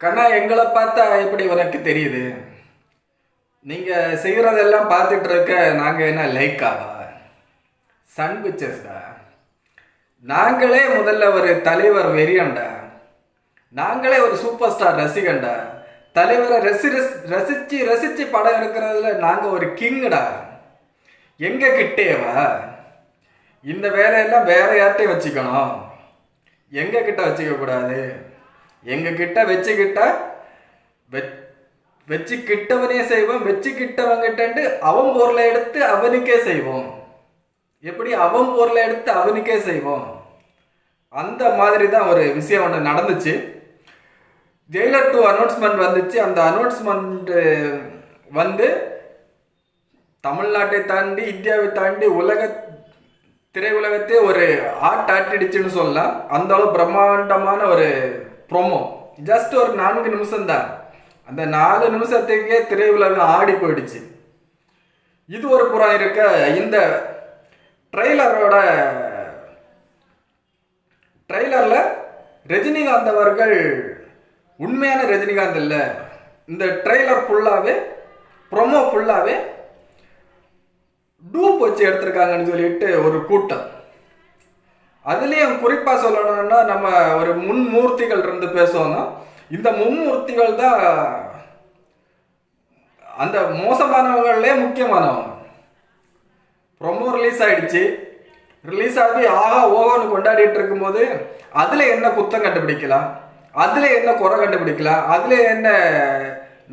கண்ணா எங்களை பார்த்தா எப்படி உனக்கு தெரியுது? நீங்க செய்யறதெல்லாம் பார்த்துட்டு இருக்க நாங்க என்ன லைக்காவா? சன் பிக்சர்ஸ்டா? நாங்களே முதல்ல ஒரு தலைவர் வெறியண்டா? நாங்களே ஒரு சூப்பர் ஸ்டார் ரசிகண்டா? தலைவரை ரசி ரசி- ரசிச்சு ரசிச்சு படம் இருக்கிறதுல நாங்க ஒரு கிங்குடா? எங்க கிட்டேவா? இந்த வேலையெல்லாம் வேற யார்ட்டையும் வச்சுக்கணும். எங்க கிட்ட வச்சுக்க கூடாது எங்ககிட்ட வச்சுக்கிட்ட வச்சுக்கிட்டவனே செய்வோம் வச்சுக்கிட்டவங்கிட்ட அவன் பொருளை எடுத்து அவனுக்கே செய்வோம் எப்படி அவன் பொருளை எடுத்து அவனுக்கே செய்வோம் அந்த மாதிரி தான் ஒரு விஷயம் ஒன்று நடந்துச்சு. ஜெயிலர் டூ அனௌன்ஸ்மெண்ட் வந்துச்சு. அந்த அனௌன்ஸ்மெண்ட்டு வந்து தமிழ்நாட்டை தாண்டி இந்தியாவை தாண்டி உலக திரையுலகத்தே ஒரு ஆட் ஆட்டிடுச்சுன்னு சொல்லலாம். அந்த அளவு பிரம்மாண்டமான ஒரு ப்ரோமோ ஜஸ்ட் ஒரு நான்கு நிமிஷம் தான். அந்த நாலு நிமிஷத்துக்கே திரையுலகம் ஆடி போயிடுச்சு. இது ஒரு புறம் இருக்க இந்த ட்ரெய்லரோட ட்ரெய்லரில் ரஜினிகாந்த் அவர்கள் உண்மையான ரஜினிகாந்த் இல்லை. இந்த ட்ரெய்லர் ஃபுல்லாகவே ப்ரொமோ ஃபுல்லாகவே டூப் வச்சு எடுத்திருக்காங்கன்னு சொல்லிட்டு ஒரு கூட்டம். அதுலேயும் குறிப்பாக சொல்லணும்னா நம்ம ஒரு முன்மூர்த்திகள் இருந்து பேசுவோம்னா இந்த மும்மூர்த்திகள் தான் அந்த மோசமானவங்களே முக்கியமானவங்க. ப்ரொமோ ரிலீஸ் ஆயிடுச்சு. ரிலீஸ் ஆகி ஆஹா ஓஹோன்னு கொண்டாடிட்டு இருக்கும்போது அதில் என்ன குத்தம் கண்டுபிடிக்கலாம்? அதில் என்ன குறை கண்டுபிடிக்கலாம்? அதில் என்ன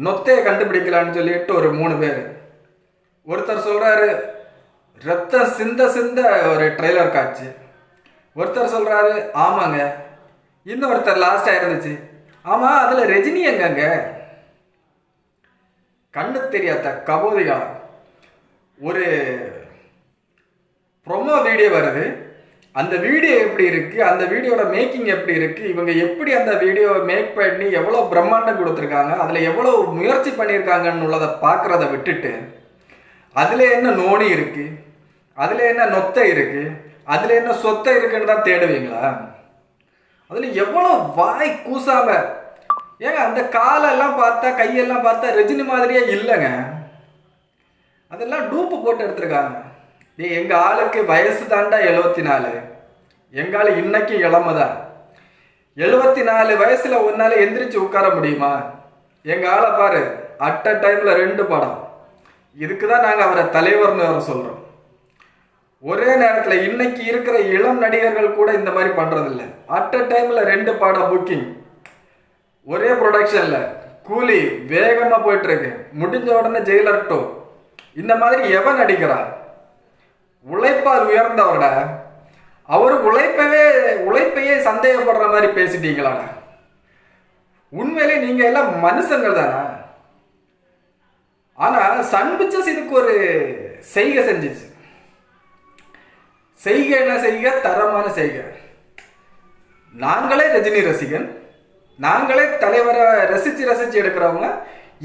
நொத்தையை கண்டுபிடிக்கலாம்னு சொல்லிட்டு ஒரு மூணு பேர். ஒருத்தர் சொல்கிறாரு ரத்த சிந்த சிந்த ஒரு ட்ரெய்லர் காட்சி. ஒருத்தர் சொல்கிறாரு ஆமாங்க. இன்னொருத்தர் லாஸ்டா இருந்துச்சு. ஆமாம் அதில் ரஜினி எங்கங்க? கண்ணு தெரியாத கபோதிகா ஒரு ப்ரொமோ வீடியோ வருது. அந்த வீடியோ எப்படி இருக்குது அந்த வீடியோட மேக்கிங் எப்படி இருக்குது இவங்க எப்படி அந்த வீடியோவை மேக் பண்ணி எவ்வளோ பிரம்மாண்டம் கொடுத்துருக்காங்க? அதில் எவ்வளோ முயற்சி பண்ணியிருக்காங்கன்னு உள்ளதை பார்க்குறத விட்டுட்டு அதில் என்ன நோனி இருக்குது அதில் என்ன நொத்தை இருக்குது அதில் என்ன சொத்தை இருக்குன்னு தான் தேடுவீங்களா? அதில் எவ்வளோ வாய் கூசாம ஏங்க அந்த காலெல்லாம் பார்த்தா கையெல்லாம் பார்த்தா ரஜினி மாதிரியே இல்லைங்க. அதெல்லாம் டூப்பு போட்டு எடுத்திருக்காங்க. நீ எங்க ஆளுக்கு வயசு தாண்டா எழுபத்தி நாலு எங்கால இன்னைக்கு இளமை தான் எழுபத்தி நாலு வயசுல ஒன்னால எந்திரிச்சு உட்கார முடியுமா? எங்க ஆளை பாரு அட் அ டைம்ல ரெண்டு படம். இதுக்கு தான் நாங்க அவரை தலைவர்னு வர சொல்றோம். ஒரே நேரத்தில் இன்னைக்கு இருக்கிற இளம் நடிகர்கள் கூட இந்த மாதிரி பண்ணுறதில்ல அட் அ டைமில் ரெண்டு படம் புக்கிங் ஒரே ப்ரொடக்ஷனில் கூலி வேகமாக போயிட்டுருக்கு. முடிஞ்ச உடனே ஜெயிலர் டூ இந்த மாதிரி எவன் நடிக்கிறா? உழைப்பால் உயர்ந்தவட அவர் உழைப்பவே உழைப்பையே சந்தேகப்படுற மாதிரி பேசிட்டீங்களாடா. உண்மையிலே நீங்க எல்லாம் மனுஷங்கள் தானா? ஆனா சன் பிக்சர்ஸ் இதுக்கு ஒரு செய்கை செஞ்சுச்சு. செய்கை என்ன செய்க? தரமான செய்க. நாங்களே ரஜினி ரசிகன். நாங்களே தலைவரை ரசிச்சு ரசிச்சு எடுக்கிறவங்க.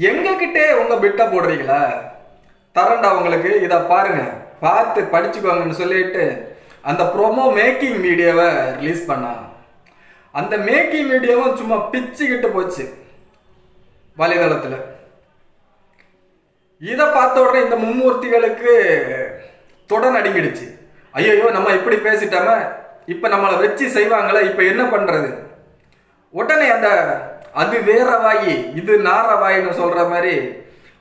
எங்ககிட்டே உங்கள் உங்க பிட்ட போடுறீங்களா? தரண்டா உங்களுக்கு. இதை பாருங்க. பார்த்து படிச்சுக்கோங்கன்னு சொல்லிட்டு அந்த ப்ரோமோ மேக்கிங் வீடியோவை ரிலீஸ் பண்ணான் அந்த மேக்கிங் வீடியோவும் சும்மா பிச்சுக்கிட்டு போச்சு. வலைதளத்தில். இதை பார்த்த உடனே இந்த மும்மூர்த்திகளுக்கு தொட நடுங்கிடுச்சு ஐயோ நம்ம இப்படி பேசிட்டாம இப்போ நம்மளை வச்சு செய்வாங்களே இப்போ என்ன பண்ணுறது உடனே அந்த அது வேற வாயி இது நார வாயின்னு சொல்கிற மாதிரி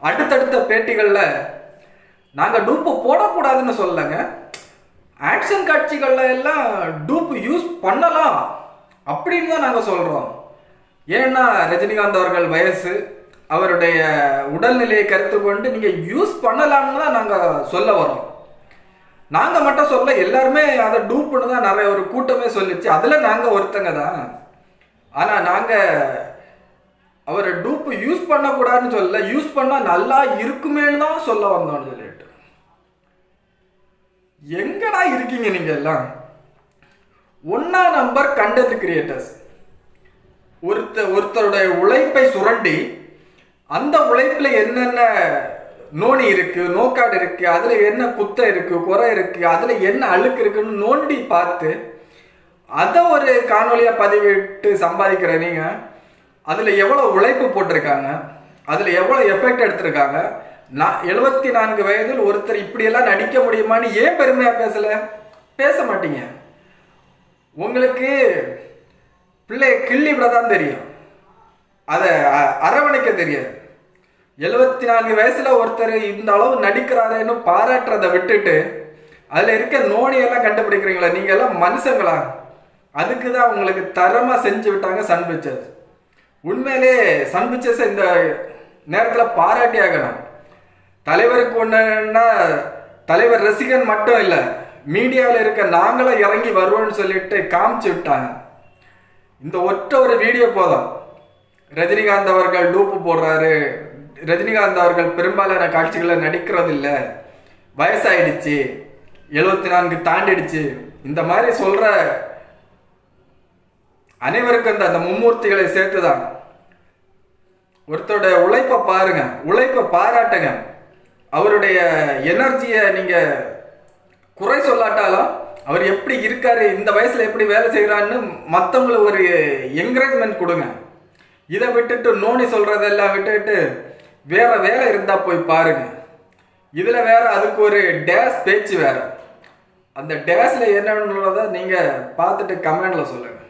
அடுத்தடுத்த பேட்டிகளில் நாங்கள் டூப்பு போடக்கூடாதுன்னு சொல்லலைங்க. ஆக்ஷன் காட்சிகளில் எல்லாம் டூப்பு யூஸ் பண்ணலாம் அப்படின்னு தான் நாங்கள் சொல்கிறோம் ஏன்னா ரஜினிகாந்த் அவர்கள் வயசு அவருடைய உடல்நிலையை கருத்து கொண்டு நீங்கள் யூஸ் பண்ணலாம்னு தான் நாங்கள் சொல்ல வரோம் நாங்கள் மட்டும் சொல்ல எல்லாருமே அதை டூப்புன்னு தான் நிறைய ஒரு கூட்டமே சொல்லிச்சு. அதில் நாங்கள் ஒருத்தங்க தான். ஆனால் நாங்கள் அவரை டூப்பு யூஸ் பண்ணக்கூடாதுன்னு சொல்லல யூஸ் பண்ணால் நல்லா இருக்குமேன்னு தான் சொல்ல வந்தோம்னு சொல்லிட்டு. எங்கடா இருக்கீங்க நீங்கள் எல்லாம்? ஒன்னா நம்பர் கண்டென்ட் கிரியேட்டர்ஸ் ஒருத்த ஒருத்தருடைய உழைப்பை சுரண்டி அந்த உழைப்பில் என்னென்ன நோனி இருக்கு நோக்காடு இருக்கு அதுல என்ன குத்தை இருக்கு குறை இருக்கு அதுல என்ன அழுக்கு இருக்குன்னு நோண்டி பார்த்து அதை ஒரு காணொலியா பதிவிட்டு சம்பாதிக்கிற நீங்க அதில் எவ்வளோ உழைப்பு போட்டிருக்காங்க அதில் எவ்வளோ எஃபெக்ட் எடுத்திருக்காங்க நான் எழுபத்தி நான்கு வயதில் ஒருத்தர் இப்படியெல்லாம் நடிக்க முடியுமான்னு ஏன் பெருமையாக பேசலை? பேச மாட்டீங்க. உங்களுக்கு பிள்ளைய கிள்ளி விட தான் தெரியும். அதை அ- அரவணைக்க தெரியாது. எழுபத்தி நான்கு வயசுல ஒருத்தர் இந்த அளவு நடிக்கிறாரேன்னு பாராட்டுறதை விட்டுட்டு அதுல இருக்க நோனியெல்லாம் கண்டுபிடிக்கிறீங்களா? நீங்க எல்லாம் மனுஷங்களா? அதுக்கு தான் உங்களுக்கு தரமா செஞ்சு விட்டாங்க சன் பிக்சர்ஸ். உண்மையிலே சன் பிக்சர்ஸ் இந்த நேரத்தில் பாராட்டி ஆகணும். தலைவருக்கு ஒன்றுன்னா தலைவர் ரசிகன் மட்டும் இல்லை மீடியாவில் இருக்க நாங்களும் இறங்கி வருவோம்னு சொல்லிட்டு காமிச்சு விட்டாங்க. இந்த ஒற்ற ஒரு வீடியோ போதும். ரஜினிகாந்த் அவர்கள் டூப்பு போடுறாரு ரஜினிகாந்த் அவர்கள் பெரும்பாலான காட்சிகளில் நடிக்கிறதில்ல. வயசாயிடுச்சு. எழுபத்தி நான்கு தாண்டிடுச்சு. இந்த மாதிரி சொல்கிற அனைவருக்கும் இந்த அந்த மும்மூர்த்திகளை சேர்த்துதான். ஒருத்தரோட உழைப்பை பாருங்க. உழைப்பை பாராட்டுங்க. அவருடைய எனர்ஜியை நீங்க குறை சொல்லாட்டாலும் அவர் எப்படி இருக்காரு இந்த வயசுல எப்படி வேலை செய்யறான்னு மற்றவங்களுக்கு ஒரு என்கரேஜ்மெண்ட் கொடுங்க. இதை விட்டுட்டு நோனி சொல்றதெல்லாம் விட்டுட்டு வேற வேலை இருந்தா போய் பாருங்க. இதுல வேற அதுக்கு ஒரு டேஸ் பேச்சு வேற. அந்த டேஸ்ல என்னன்றத நீங்க பார்த்துட்டு கமெண்ட்ல சொல்லுங்க.